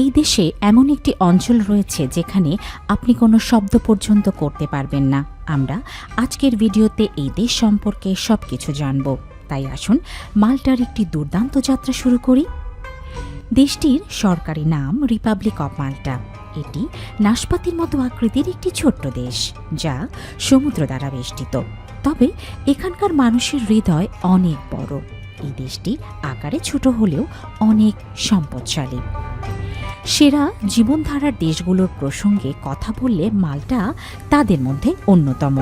এই দেশে এমন একটি অঞ্চল রয়েছে যেখানে আপনি কোনো শব্দ পর্যন্ত করতে পারবেন না। আমরা আজকের ভিডিওতে এই দেশ সম্পর্কে সব কিছু জানব। তাই আসুন মাল্টার একটি দুর্দান্ত যাত্রা শুরু করি। দেশটির সরকারি নাম রিপাবলিক অব মাল্টা এটি নাশপাতির মতো আকৃতির একটি ছোট্ট দেশ, যা সমুদ্র দ্বারা বেষ্টিত। তবে এখানকার মানুষের হৃদয় অনেক বড়। এই দেশটি আকারে ছোট হলেও অনেক সম্পদশালী। সেরা জীবনধারার দেশগুলোর প্রসঙ্গে কথা বললে মালটা তাদের মধ্যে অন্যতম।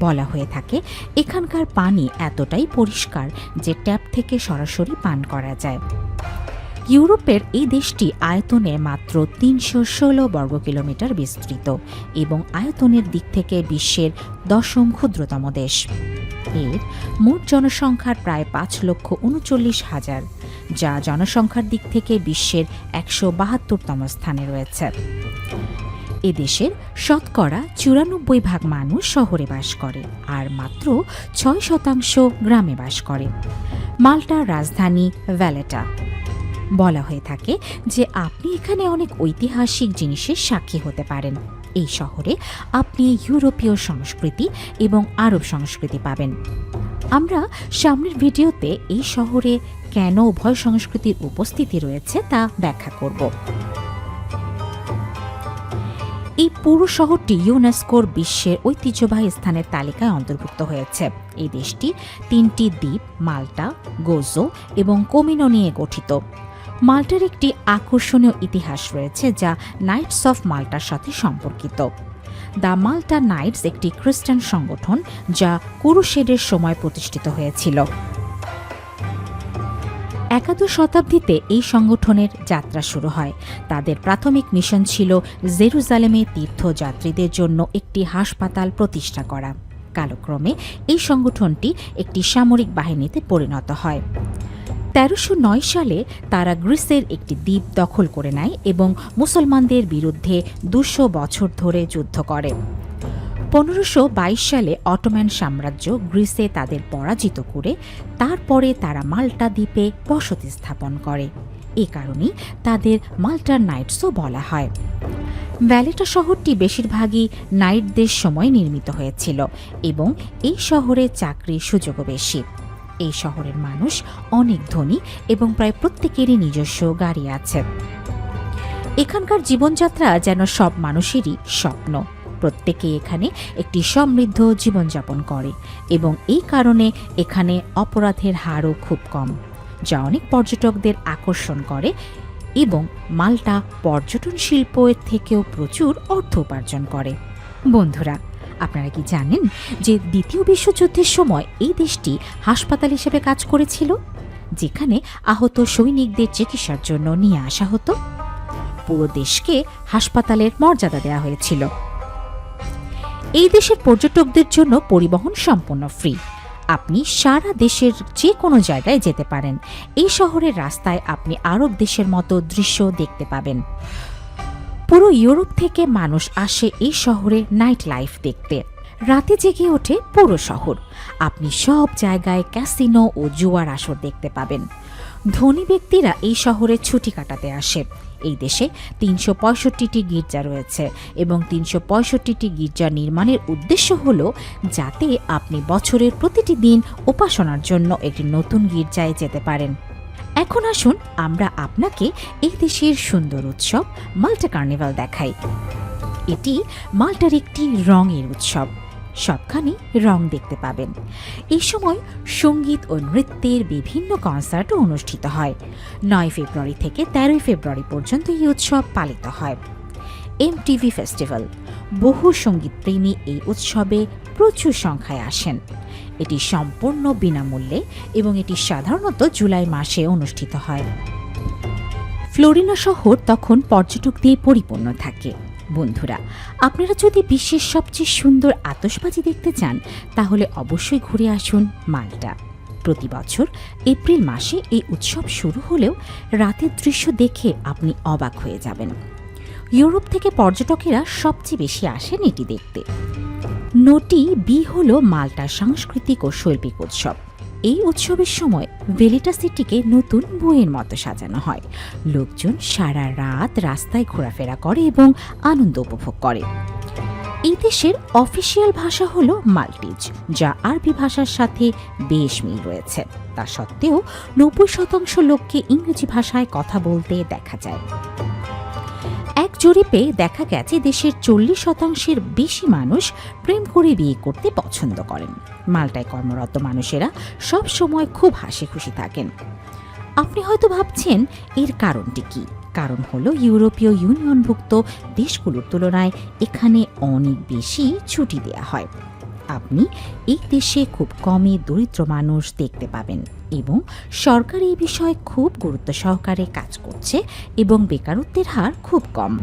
বলা হয়ে থাকে, এখানকার পানি এতটাই পরিষ্কার যে ট্যাপ থেকে সরাসরি পান করা যায়। ইউরোপের এই দেশটি আয়তনে মাত্র তিনশো ষোলো বর্গ কিলোমিটার বিস্তৃত এবং আয়তনের দিক থেকে বিশ্বের দশম ক্ষুদ্রতম দেশ। এর মোট জনসংখ্যার প্রায় পাঁচ লক্ষ উনচল্লিশ হাজার। যা জনসংখ্যার দিক থেকে বিশ্বের একশো বাহাত্তরতম স্থানে রয়েছে। এদেশের শতকরা চুরানব্বই ভাগ মানুষ শহরে বাস করে, আর মাত্র ছয় শতাংশ গ্রামে বাস করে। মাল্টার রাজধানী ভ্যালেটা। বলা হয়ে থাকে যে আপনি এখানে অনেক ঐতিহাসিক জিনিসের সাক্ষী হতে পারেন। এই শহরে আপনি ইউরোপীয় সংস্কৃতি এবং আরব সংস্কৃতি পাবেন। আমরা সামনের ভিডিওতে এই শহরে কেন উভয় সংস্কৃতির উপস্থিতি রয়েছে তা ব্যাখ্যা করব। এই পুরো শহরটি ইউনেস্কোর বিশ্বের ঐতিহ্যবাহী স্থানের তালিকায় অন্তর্ভুক্ত হয়েছে। এই দেশটি তিনটি দ্বীপ, মাল্টা, গোজো এবং কোমিনো নিয়ে গঠিত। মাল্টার একটি আকর্ষণীয় ইতিহাস রয়েছে যা নাইটস অফ মাল্টার সাথে সম্পর্কিত। দ্য মাল্টা নাইটস একটি খ্রিস্টান সংগঠন যা কুরুশেডের সময় প্রতিষ্ঠিত হয়েছিল। একাদশ শতাব্দীতে এই সংগঠনের যাত্রা শুরু হয়। তাদের প্রাথমিক মিশন ছিল জেরুজালেমে তীর্থযাত্রীদের জন্য একটি হাসপাতাল প্রতিষ্ঠা করা। কালক্রমে এই সংগঠনটি একটি সামরিক বাহিনীতে পরিণত হয়। তেরোশো নয় সালে তারা গ্রিসের একটি দ্বীপ দখল করে নেয় এবং মুসলমানদের বিরুদ্ধে দুশো বছর ধরে যুদ্ধ করে। পনেরোশো সালে অটোম্যান সাম্রাজ্য গ্রিসে তাদের পরাজিত করে, তারপরে তারা মাল্টা দ্বীপে বসতি স্থাপন করে। এ কারণেই তাদের মাল্টার নাইটসও বলা হয়। ভ্যালেটা শহরটি বেশিরভাগই নাইটদের সময় নির্মিত হয়েছিল এবং এই শহরে চাকরির সুযোগও বেশি। এই শহরের মানুষ অনেক ধনী এবং প্রায় প্রত্যেকেরই নিজস্ব গাড়ি আছে। এখানকার জীবনযাত্রা যেন সব মানুষেরই স্বপ্ন। প্রত্যেকে এখানে একটি সমৃদ্ধ জীবনযাপন করে এবং এই কারণে এখানে অপরাধের হারও খুব কম, যা অনেক পর্যটকদের আকর্ষণ করে এবং মাল্টা পর্যটন শিল্পের থেকেও প্রচুর অর্থ উপার্জন করে। বন্ধুরা আপনারা কি জানেন যে দ্বিতীয় বিশ্বযুদ্ধের সময় এই দেশটি হাসপাতাল হিসেবে কাজ করেছিল? যেখানে আহত সৈনিকদের চিকিৎসার জন্য নিয়ে আসা হতো। পুরো দেশকে হাসপাতালের মর্যাদা দেওয়া হয়েছিল। এই দেশের পর্যটকদের জন্য পরিবহন সম্পূর্ণ ফ্রি আপনি সারা দেশের যে কোনো জায়গায় যেতে পারেন। এই শহরের রাস্তায় আপনি আরব দেশের মতো দৃশ্য দেখতে পাবেন। পুরো ইউরোপ থেকে মানুষ আসে এই শহরে নাইট লাইফ দেখতে। রাতে জেগে ওঠে পুরো শহর। আপনি সব জায়গায় ক্যাসিনো ও জুয়ার আসর দেখতে পাবেন। ধনী ব্যক্তিরা এই শহরে ছুটি কাটাতে আসে। এই দেশে তিনশো পঁয়ষট্টিটি গির্জা রয়েছে এবং তিনশো পঁয়ষট্টিটি গির্জা নির্মাণের উদ্দেশ্য হল যাতে আপনি বছরের প্রতিটি দিন উপাসনার জন্য একটি নতুন গির্জায় যেতে পারেন। এখন আসুন আমরা আপনাকে এই দেশের সুন্দর উৎসব মাল্টা কার্নিভাল দেখাই। এটি মাল্টার একটি রঙের উৎসব, সবখানে রং দেখতে পাবেন। এই সময় সংগীত ও নৃত্যের বিভিন্ন কনসার্টও অনুষ্ঠিত হয়। নয় ফেব্রুয়ারি থেকে তেরোই ফেব্রুয়ারি পর্যন্ত এই উৎসব পালিত হয়। এম টিভি ফেস্টিভ্যাল বহু সঙ্গীতপ্রেমী এই উৎসবে প্রচুর সংখ্যায় আসেন। এটি সম্পূর্ণ বিনামূল্যে এবং এটি সাধারণত জুলাই মাসে অনুষ্ঠিত হয়। ফ্লোরিনা শহর তখন পর্যটক দিয়ে পরিপূর্ণ থাকে। বন্ধুরা, আপনারা যদি বিশ্বের সবচেয়ে সুন্দর আতশবাজি দেখতে চান, তাহলে অবশ্যই ঘুরে আসুন মাল্টা। প্রতি বছর এপ্রিল মাসে এই উৎসব শুরু হলেও রাতের দৃশ্য দেখে আপনি অবাক হয়ে যাবেন। ইউরোপ থেকে পর্যটকেরা সবচেয়ে বেশি আসেন এটি দেখতে। নোটি বি হল মাল্টার সাংস্কৃতিক ও শৈল্পিক উৎসব। এই উৎসবের সময় ভেলিটা সিটিকে নতুন বইয়ের মতো সাজানো হয়। লোকজন সারা রাত রাস্তায় ঘোরাফেরা করে এবং আনন্দ উপভোগ করে। এই দেশের অফিসিয়াল ভাষা হল মাল্টিজ, যা আরবি ভাষার সাথে বেশ মিল রয়েছে। তা সত্ত্বেও নব্বই শতাংশ লোককে ইংরেজি ভাষায় কথা বলতে দেখা যায়। এক জরিপে দেখা গেছে দেশের চল্লিশ শতাংশের বেশি মানুষ প্রেম করে বিয়ে করতে পছন্দ করেন। মালটায় কর্মরত মানুষেরা সব সময় খুব হাসি খুশি থাকেন। আপনি হয়তো ভাবছেন, এর কারণটি কি? কারণ হলো ইউরোপীয় ইউনিয়নভুক্ত দেশগুলোর তুলনায় এখানে অনেক বেশি ছুটি দেয়া হয়। আপনি এই দেশে খুব কমই দরিদ্র মানুষ দেখতে পাবেন এবং সরকার এই বিষয়ে খুব গুরুত্ব সহকারে কাজ করছে এবং বেকারত্বের হার খুব কম।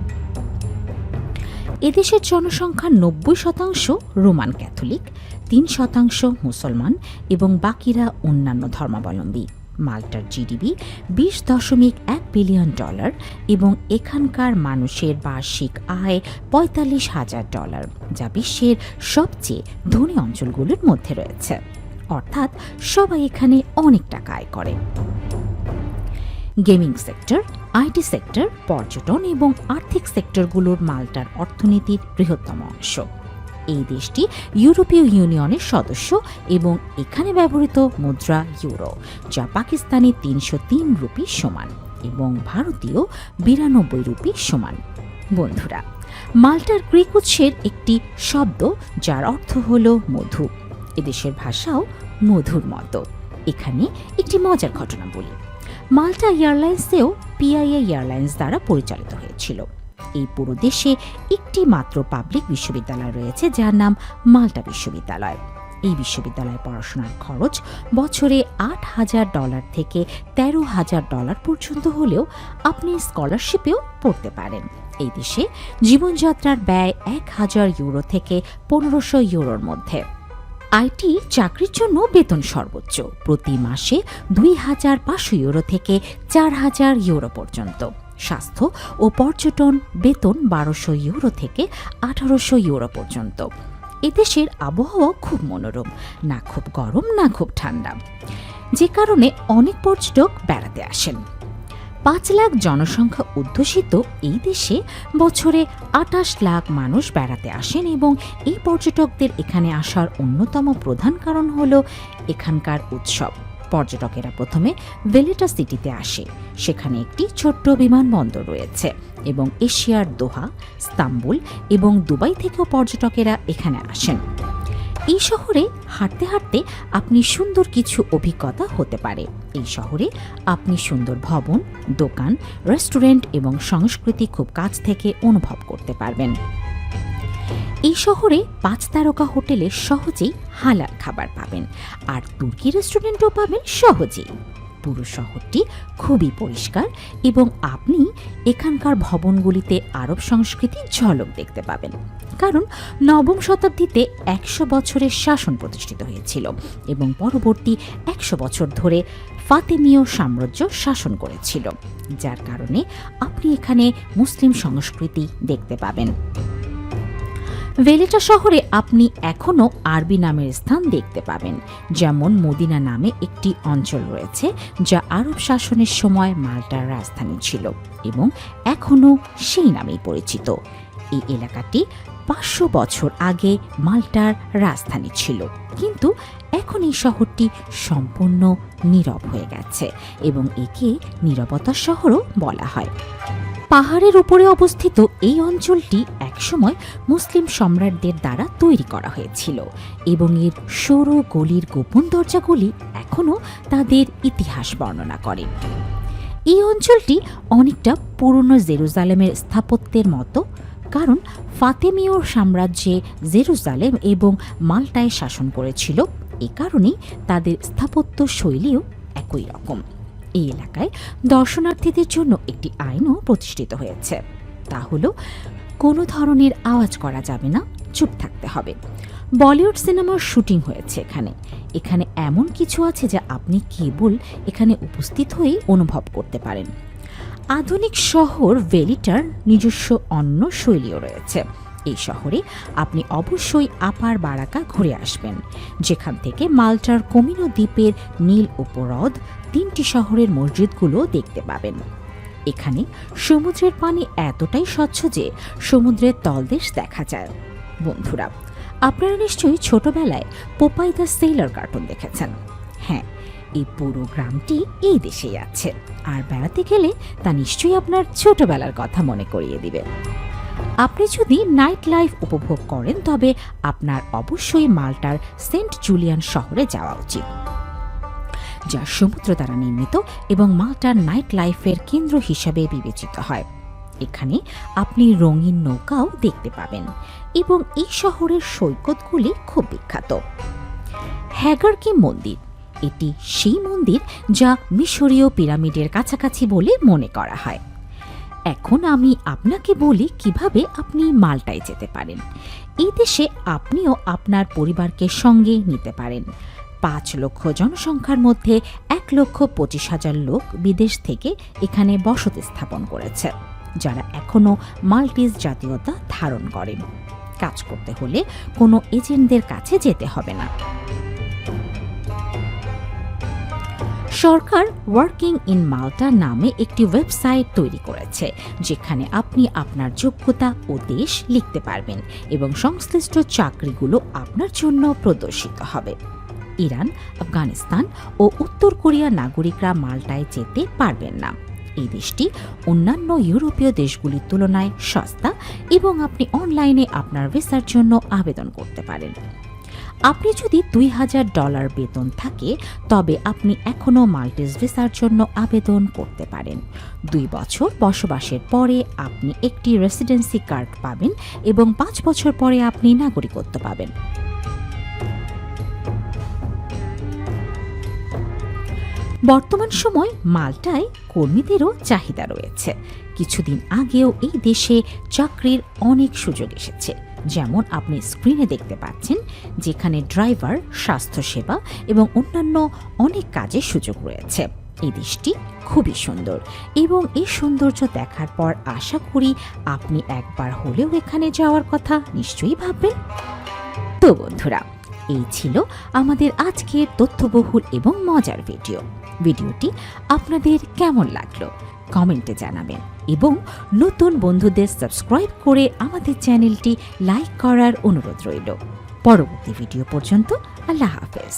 এদেশের জনসংখ্যার নব্বই শতাংশ রোমান ক্যাথলিক, তিন শতাংশ মুসলমান এবং বাকিরা অন্যান্য ধর্মাবলম্বী। মাল্টার জিডিপি বিশ দশমিক এক বিলিয়ন ডলার এবং এখানকার মানুষের বার্ষিক আয় পঁয়তাল্লিশ হাজার ডলার, যা বিশ্বের সবচেয়ে ধনী অঞ্চলগুলোর মধ্যে রয়েছে। অর্থাৎ সবাই এখানে অনেক টাকা আয় করে। গেমিং সেক্টর, আইটি সেক্টর, পর্যটন এবং আর্থিক সেক্টরগুলোর মাল্টার অর্থনীতির বৃহত্তম অংশ। এই দেশটি ইউরোপীয় ইউনিয়নের সদস্য এবং এখানে ব্যবহৃত মুদ্রা ইউরো, যা পাকিস্তানি তিনশো তিন রুপি সমান এবং ভারতীয় বিরানব্বই রুপি সমান। বন্ধুরা, মাল্টার গ্রিক উৎসের একটি শব্দ যার অর্থ হল মধু। এদেশের ভাষাও মধুর মতো। এখানে একটি মজার ঘটনা বলি। মাল্টা এয়ারলাইন্সেও পিআইএ এয়ারলাইন্স দ্বারা পরিচালিত হয়েছিল। এই পুরো দেশে একটি মাত্র পাবলিক বিশ্ববিদ্যালয় রয়েছে, যার নাম মাল্টা বিশ্ববিদ্যালয়। এই বিশ্ববিদ্যালয়ে পড়াশোনার খরচ বছরে আট হাজার ডলার থেকে তেরো হাজার ডলার পর্যন্ত হলেও আপনি স্কলারশিপেও পড়তে পারেন। এই দেশে জীবনযাত্রার ব্যয় এক হাজার ইউরো থেকে পনেরোশো ইউরোর মধ্যে। আইটি চাকরির জন্য বেতন সর্বোচ্চ, প্রতি মাসে দুই হাজার পাঁচশো ইউরো থেকে চার হাজার ইউরো পর্যন্ত। স্বাস্থ্য ও পর্যটন বেতন বারোশো ইউরো থেকে আঠারোশো ইউরো পর্যন্ত। এদেশের আবহাওয়া খুব মনোরম, না খুব গরম, না খুব ঠান্ডা। যে কারণে অনেক পর্যটক বেড়াতে আসেন। পাঁচ লাখ জনসংখ্যা অধ্যুষিত এই দেশে বছরে আটাশ লাখ মানুষ বেড়াতে আসেন এবং এই পর্যটকদের এখানে আসার অন্যতম প্রধান কারণ হল এখানকার উৎসব। পর্যটকেরা প্রথমে ভেলেটা সিটিতে আসে। সেখানে একটি ছোট্ট বিমানবন্দর রয়েছে এবং এশিয়ার দোহা স্তাম্বুল এবং দুবাই থেকেও পর্যটকেরা এখানে আসেন। এই শহরে হাঁটতে হাঁটতে আপনি সুন্দর কিছু অভিজ্ঞতা হতে পারে। এই শহরে আপনি সুন্দর ভবন, দোকান, রেস্টুরেন্ট এবং সংস্কৃতি খুব কাছ থেকে অনুভব করতে পারবেন। এই শহরে পাঁচ তারকা হোটেলে সহজেই হালাল খাবার পাবেন আর তুর্কি রেস্টুরেন্টও পাবেন সহজেই। পুরো শহরটি খুবই পরিষ্কার এবং আপনি এখানকার ভবনগুলিতে আরব সংস্কৃতির ঝলক দেখতে পাবেন। কারণ নবম শতাব্দীতে একশো বছরের শাসন প্রতিষ্ঠিত হয়েছিল এবং পরবর্তী একশো বছর ধরে ফাতেমীয় সাম্রাজ্য শাসন করেছিল, যার কারণে আপনি এখানে মুসলিম সংস্কৃতি দেখতে পাবেন। ভেলেটা শহরে আপনি এখনও আরবি নামের স্থান দেখতে পাবেন। যেমন মদিনা নামে একটি অঞ্চল রয়েছে, যা আরব শাসনের সময় মাল্টার রাজধানী ছিল এবং এখনও সেই নামেই পরিচিত। এই এলাকাটি পাঁচশো বছর আগে মাল্টার রাজধানী ছিল, কিন্তু এখন এই শহরটি সম্পূর্ণ নীরব হয়ে গেছে এবং একে নীরবতার শহরও বলা হয়। পাহাড়ের উপরে অবস্থিত এই অঞ্চলটি একসময় মুসলিম সম্রাটদের দ্বারা তৈরি করা হয়েছিল এবং এর সরু গলির গোপন দরজাগুলি এখনও তাদের ইতিহাস বর্ণনা করে। এই অঞ্চলটি অনেকটা পুরনো জেরুজালেমের স্থাপত্যের মতো, কারণ ফাতেমীয় সাম্রাজ্যে জেরুজালেম এবং মাল্টায় শাসন করেছিল। এ কারণেই তাদের স্থাপত্য শৈলীও একই রকম। এই এলাকায় দর্শনার্থীদের জন্য একটি আইনও প্রতিষ্ঠিত হয়েছে। তা হলো, কোনো ধরনের আওয়াজ করা যাবে না, চুপ থাকতে হবে। বলিউড সিনেমার শুটিং হয়েছে এখানে। এখানে এমন কিছু আছে যা আপনি কেবল এখানে উপস্থিত হয়েই অনুভব করতে পারেন। আধুনিক শহর ভেলিটার নিজস্ব অন্য শৈলীও রয়েছে। এই শহরে আপনি অবশ্যই আপার বারাকা ঘুরে আসবেন। যেখান থেকে মাল্টার কমিনো দ্বীপের নীল উপহ্রদ তিনটি শহরের মসজিদগুলো দেখতে পাবেন। এখানে সমুদ্রের পানি এতটাই স্বচ্ছ যে সমুদ্রের তলদেশ দেখা যায়। বন্ধুরা, আপনারা নিশ্চয়ই ছোটবেলায় পোপাই দ্য সেইলার কার্টুন দেখেছেন। হ্যাঁ এই পুরো গ্রামটি এই দেশেই আছে। আর বেড়াতে গেলে তা নিশ্চয়ই আপনার ছোটবেলার কথা মনে করিয়ে দিবে। আপনি যদি নাইট লাইফ উপভোগ করেন, তবে আপনার অবশ্যই মাল্টার সেন্ট জুলিয়ান শহরে যাওয়া উচিত, যা সমুদ্র দ্বারা নির্মিত এবং মাল্টার নাইট লাইফের কেন্দ্র হিসাবে বিবেচিত হয়। এখানে আপনি রঙিন নৌকাও দেখতে পাবেন এবং এই শহরের সৈকতগুলি খুব বিখ্যাত। হ্যাগারকি মন্দির, এটি সেই মন্দির যা মিশরীয় পিরামিডের কাছাকাছি বলে মনে করা হয়। এখন আমি আপনাকে বলি কীভাবে আপনি মালটায় যেতে পারেন। এই দেশে আপনিও আপনার পরিবারকে সঙ্গে নিতে পারেন। পাঁচ লক্ষ জনসংখ্যার মধ্যে এক লক্ষ পঁচিশ হাজার লোক বিদেশ থেকে এখানে বসতি স্থাপন করেছে, যারা এখনও মাল্টিজ জাতীয়তা ধারণ করেন। কাজ করতে হলে কোনো এজেন্টদের কাছে যেতে হবে না। সরকার ওয়ার্কিং ইন মাল্টা নামে একটি ওয়েবসাইট তৈরি করেছে, যেখানে আপনি আপনার যোগ্যতা ও দেশ লিখতে পারবেন এবং সংশ্লিষ্ট চাকরিগুলো আপনার জন্য প্রদর্শিত হবে। ইরান, আফগানিস্তান ও উত্তর কোরিয়া নাগরিকরা মাল্টায় যেতে পারবেন না। এই দেশটি অন্যান্য ইউরোপীয় দেশগুলির তুলনায় সস্তা এবং আপনি অনলাইনে আপনার ভিসার জন্য আবেদন করতে পারেন। আপনি যদি দুই হাজার ডলার বেতন থাকে, তবে আপনি এখনও মাল্টিস ভিসার জন্য আবেদন করতে পারেন। দুই বছর বসবাসের পরে আপনি একটি রেসিডেন্সি কার্ড পাবেন এবং পাঁচ বছর পরে আপনি নাগরিকত্ব পাবেন। বর্তমান সময় মাল্টায় কর্মীদেরও চাহিদা রয়েছে। কিছুদিন আগেও এই দেশে চাকরির অনেক সুযোগ এসেছে। যেমন আপনি স্ক্রিনে দেখতে পাচ্ছেন, যেখানে ড্রাইভার স্বাস্থ্যসেবা এবং অন্যান্য অনেক কাজের সুযোগ রয়েছে। এই দেশটি খুবই সুন্দর এবং এই সৌন্দর্য দেখার পর আশা করি আপনি একবার হলেও এখানে যাওয়ার কথা নিশ্চয়ই ভাববেন। তো বন্ধুরা, এই ছিল আমাদের আজকের তথ্যবহুল এবং মজার ভিডিও। ভিডিওটি আপনাদের কেমন লাগল? কমেন্টে জানাবেন। এবং নতুন বন্ধুদের সাবস্ক্রাইব করে আমাদের চ্যানেলটি লাইক করার অনুরোধ রইল। পরবর্তী ভিডিও পর্যন্ত আল্লাহ হাফেজ।